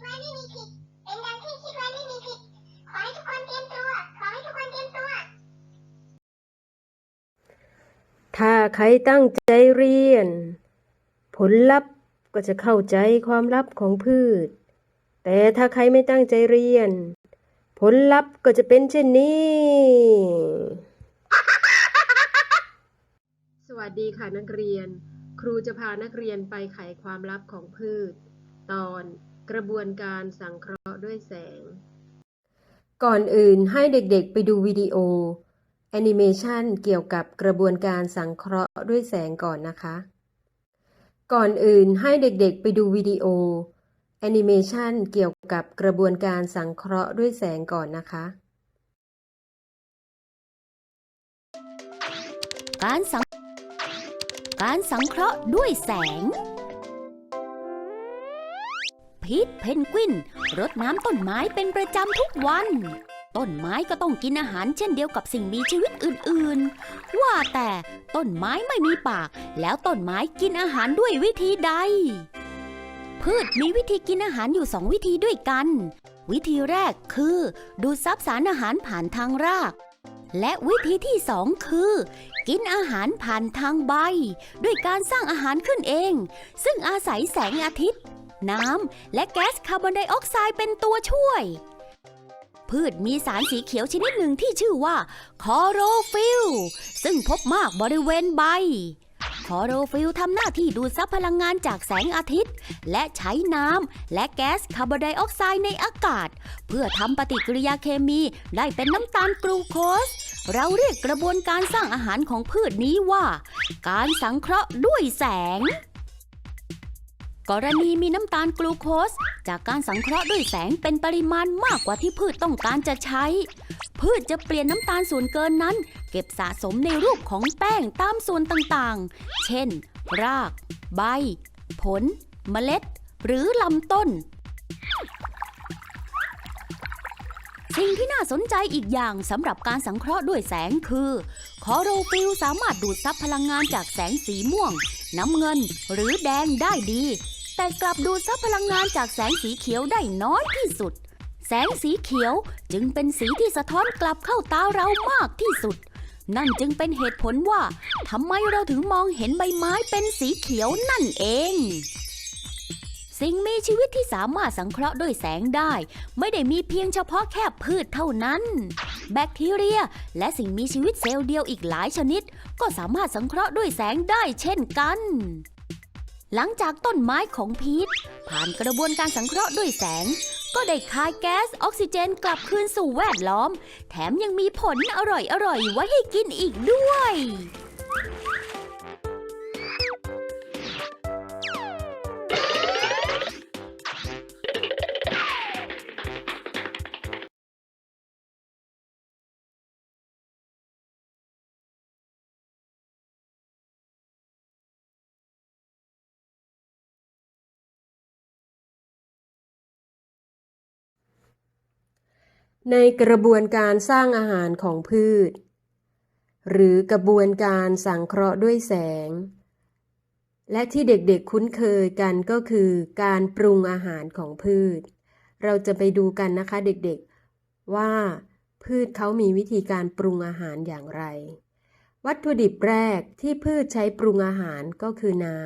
ไว้ไม่มีผิดเป็นดังที่คิดไว้ไม่มีผิด ขอให้ทุกคนเตรียมตัว ขอให้ทุกคนเตรียมตัว ถ้าใครตั้งใจเรียน ผลลัพธ์ก็จะเข้าใจความลับของพืช แต่ถ้าใครไม่ตั้งใจเรียน ผลลัพธ์ก็จะเป็นเช่นนี้ สวัสดีค่ะนักเรียน ครูจะพานักเรียนไปไขความลับของพืช ตอน กระบวนการสังเคราะห์ด้วยแสง ก่อนอื่นให้เด็กๆไปดูวิดีโอแอนิเมชันเกี่ยวกับกระบวนการสังเคราะห์ด้วยแสงก่อนนะคะ ก่อนอื่นให้เด็กๆไปดูวิดีโอแอนิเมชันเกี่ยวกับกระบวนการสังเคราะห์ด้วยแสงก่อนนะคะ การสังการสังเคราะห์ด้วยแสง พีทเพนกวินรดน้ำต้นไม้เป็นประจำทุกวัน ต้นไม้ก็ต้องกินอาหารเช่นเดียวกับสิ่งมีชีวิตอื่นๆ ว่าแต่ต้นไม้ไม่มีปาก แล้วต้นไม้กินอาหารด้วยวิธีใด พืชมีวิธีกินอาหารอยู่สองวิธีด้วยกัน วิธีแรกคือ ดูดซับสารอาหารผ่านทางราก และวิธีที่สองคือ กินอาหารผ่านทางใบ ด้วยการสร้างอาหารขึ้นเอง ซึ่งอาศัยแสงอาทิตย์ น้ำ และแก๊สคาร์บอนไดออกไซด์เป็นตัวช่วย พืชมีสารสีเขียวชนิดหนึ่งที่ชื่อว่าคอโรฟิลซึ่งพบมากบริเวณใบคอโรฟิลทำหน้าที่ดูดซับพลังงานจากแสงอาทิตย์ และใช้น้ำและแก๊สคาร์บอนไดออกไซด์ในอากาศ เพื่อทำปฏิกิริยาเคมีได้เป็นน้ำตาลกลูโคส เราเรียกกระบวนการสร้างอาหารของพืชนี้ว่า การสังเคราะห์ด้วยแสง กรณีมีน้ำตาลกลูโคส จากการสังเคราะห์ด้วยแสงเป็นปริมาณมากกว่าที่พืชต้องการจะใช้ พืชจะเปลี่ยนน้ำตาลส่วนเกินนั้น เก็บสะสมในรูปของแป้งตามส่วนต่างๆ เช่น ราก ใบ ผล เมล็ด หรือลำต้นสิ่งที่น่าสนใจอีกอย่างสำหรับการสังเคราะห์ด้วยแสงคือ คอโรฟิลสามารถดูดซับพลังงานจากแสงสีม่วง น้ำเงิน หรือแดงได้ดี แต่กลับดูดซับพลังงานจากแสงสีเขียวได้น้อยที่สุด แสงสีเขียวจึงเป็นสีที่สะท้อนกลับเข้าตาเรามากที่สุด นั่นจึงเป็นเหตุผลว่าทำไมเราถึงมองเห็นใบไม้เป็นสีเขียวนั่นเอง สิ่งมีชีวิตที่สามารถสังเคราะห์ด้วยแสงได้ ไม่ได้มีเพียงเฉพาะแค่พืชเท่านั้น แบคทีเรีย และสิ่งมีชีวิตเซลล์เดียวอีกหลายชนิด ก็สามารถสังเคราะห์ด้วยแสงได้เช่นกัน หลังจากต้นไม้ของพีทผ่านกระบวนการสังเคราะห์ด้วยแสง ก็ได้คายแก๊สออกซิเจนกลับคืนสู่แวดล้อม แถมยังมีผลอร่อยๆไว้ให้กินอีกด้วย ในกระบวนการสร้างอาหารของพืช หรือกระบวนการสังเคราะห์ด้วยแสง และที่เด็กๆคุ้นเคยกันก็คือการปรุงอาหารของพืช เราจะไปดูกันนะคะเด็กๆ ว่าพืชเขามีวิธีการปรุงอาหารอย่างไร วัตถุดิบแรกที่พืชใช้ปรุงอาหารก็คือน้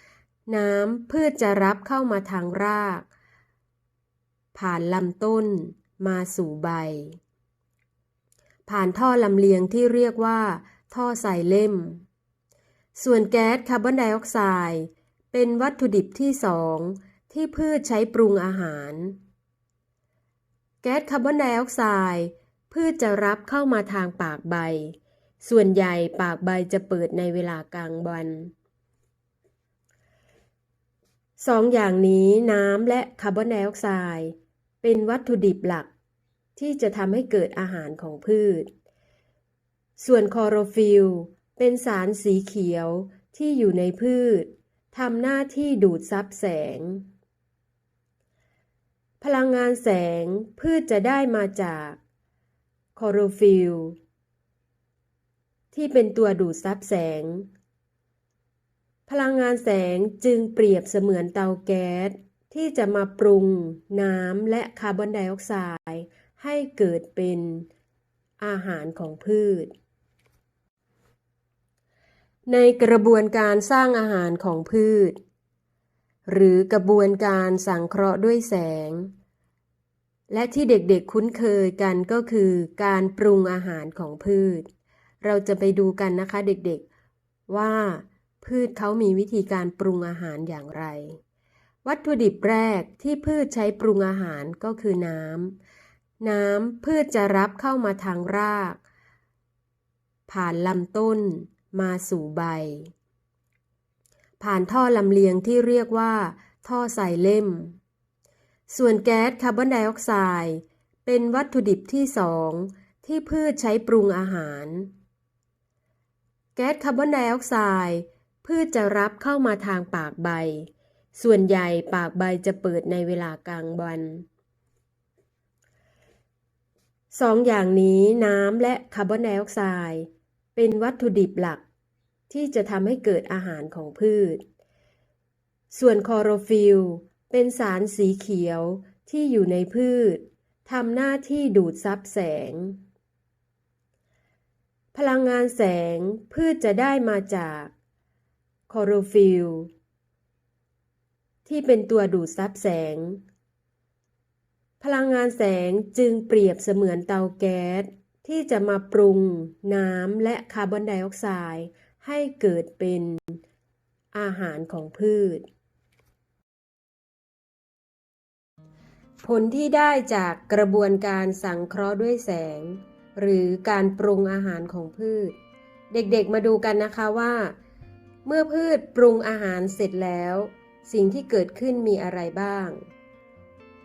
ำ น้ำพืชจะรับเข้ามาทางราก ผ่านลำต้น มาสู่ใบ ผ่านท่อลำเลียงที่เรียกว่า ท่อไซเล่ม ส่วนแก๊สคาร์บอนไดออกไซด์เป็นวัตถุดิบที่สองที่พืชใช้ปรุงอาหาร แก๊สคาร์บอนไดออกไซด์พืชจะรับเข้ามาทางปากใบ ส่วนใหญ่ปากใบจะเปิดในเวลากลางวันสองอย่างนี้น้ำและคาร์บอนไดออกไซด์ เป็นวัตถุดิบหลัก ที่จะทำให้เกิดอาหารของพืช ส่วนคอโรฟิลเป็นสารสีเขียวที่อยู่ในพืชทำหน้าที่ดูดซับแสง พลังงานแสงพืชจะได้มาจากคอโรฟิลที่เป็นตัวดูดซับแสง พลังงานแสงจึงเปรียบเสมือนเตาแก๊ส ที่จะมาปรุงน้ำและคาร์บอนไดออกไซด์ให้เกิดเป็นอาหารของพืช ในกระบวนการสร้างอาหารของพืช หรือกระบวนการสังเคราะห์ด้วยแสง และที่เด็กๆคุ้นเคยกันก็คือการปรุงอาหารของพืช เราจะไปดูกันนะคะเด็กๆว่าพืชเขามีวิธีการปรุงอาหารอย่างไร วัตถุดิบแรกที่พืชใช้ปรุงอาหารก็คือน้ำ น้ำพืชจะรับเข้ามาทางราก ผ่านลำต้นมาสู่ใบ ผ่านท่อลำเลียงที่เรียกว่า ท่อไซเลมส่วนแก๊สคาร์บอนไดออกไซด์เป็นวัตถุดิบที่สองที่พืชใช้ปรุงอาหาร แก๊สคาร์บอนไดออกไซด์พืชจะรับเข้ามาทางปากใบ ส่วนใหญ่ปากใบจะเปิดในเวลากลางวันสองอย่างนี้น้ำและคาร์บอนไดออกไซด์เป็นวัตถุดิบหลัก ที่จะทำให้เกิดอาหารของพืช ส่วนคอโรฟิลเป็นสารสีเขียวที่อยู่ในพืชทำหน้าที่ดูดซับแสง พลังงานแสงพืชจะได้มาจากคอโรฟิลล์ ที่เป็นตัวดูดซับแสง พลังงานแสงจึงเปรียบเสมือนเตาแก๊ส ที่จะมาปรุง น้ำและคาร์บอนไดออกไซด์ให้เกิดเป็นอาหารของพืช ผลที่ได้จากกระบวนการสังเคราะห์ด้วยแสง หรือการปรุงอาหารของพืช เด็กๆมาดูกันนะคะว่า เมื่อพืชปรุงอาหารเสร็จแล้ว สิ่งที่เกิดขึ้นมีอะไรบ้าง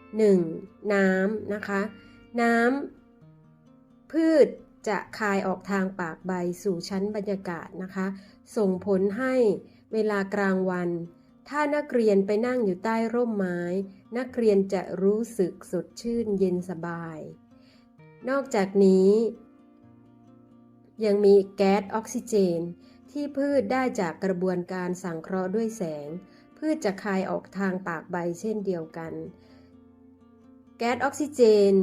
1. น้ำนะคะ น้ำพืชจะคายออกทางปากใบสู่ชั้นบรรยากาศนะคะ ส่งผลให้เวลากลางวัน ถ้านักเรียนไปนั่งอยู่ใต้ร่มไม้ นักเรียนจะรู้สึกสดชื่นเย็นสบาย นอกจากนี้ ยังมีแก๊สออกซิเจน ที่พืชได้จากกระบวนการสังเคราะห์ด้วยแสง พืชจะคายออกทางปากใบเช่นเดียวกัน แก๊สออกซิเจน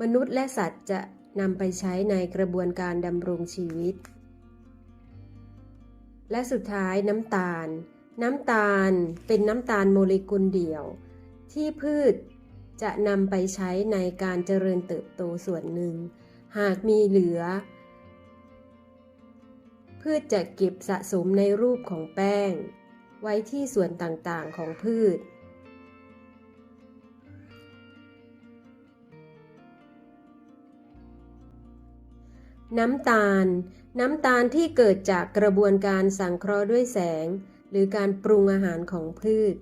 มนุษย์และสัตว์จะนำไปใช้ในกระบวนการดำรงชีวิต และสุดท้ายน้ำตาล น้ำตาลเป็นน้ำตาลโมเลกุลเดี่ยว ที่พืชจะนำไปใช้ในการเจริญเติบโตส่วนหนึ่ง หากมีเหลือ พืชจะเก็บสะสมในรูปของแป้ง ไว้ที่ส่วนต่างๆของพืช น้ำตาล น้ำตาลที่เกิดจากกระบวนการสังเคราะห์ด้วยแสง หรือการปรุงอาหารของพืช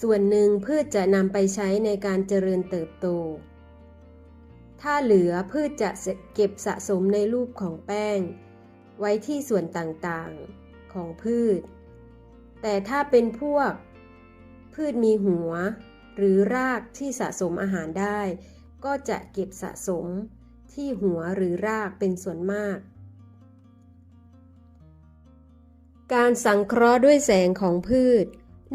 ส่วนหนึ่งพืชจะนำไปใช้ในการเจริญเติบโต ถ้าเหลือพืชจะเก็บสะสมในรูปของแป้ง ไว้ที่ส่วนต่างๆของพืช แต่ถ้าเป็นพวก พืชมีหัว หรือรากที่สะสมอาหารได้ ก็จะเก็บสะสมที่หัวหรือรากเป็นส่วนมาก การสังเคราะห์ด้วยแสงของพืช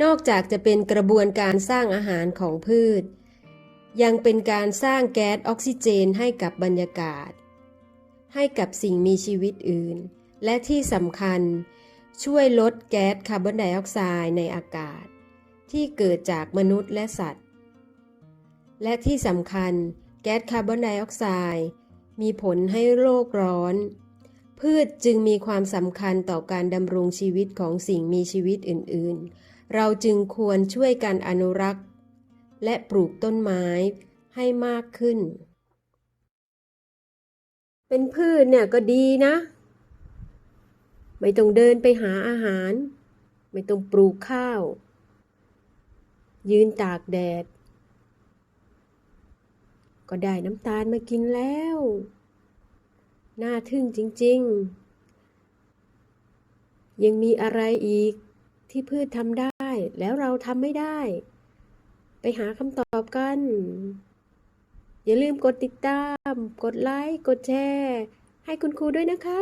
นอกจากจะเป็นกระบวนการสร้างอาหารของพืช ยังเป็นการสร้างแก๊สออกซิเจนให้กับบรรยากาศ ให้กับสิ่งมีชีวิตอื่น และที่สำคัญ ช่วยลดแก๊สคาร์บอนไดออกไซด์ในอากาศ ที่เกิดจากมนุษย์และสัตว์ และที่สำคัญแก๊สคาร์บอนไดออกไซด์มีผลให้โลกร้อน พืชจึงมีความสำคัญต่อการดำรงชีวิตของสิ่งมีชีวิตอื่น ๆ เราจึงควรช่วยกันอนุรักษ์ และปลูกต้นไม้ให้มากขึ้น เป็นพืชเนี่ยก็ดีนะ ไม่ต้องเดินไปหาอาหาร ไม่ต้องปลูกข้าว ยืนตากแดด ก็ได้น้ำตาลมากินแล้ว น่าทึ่งจริง ๆ ยังมีอะไรอีกที่พืชทำได้แล้วเราทำไม่ได้ ไปหาคำตอบกัน อย่าลืมกดติดตาม กดไลค์ กดแชร์ ให้คุณครูด้วยนะคะ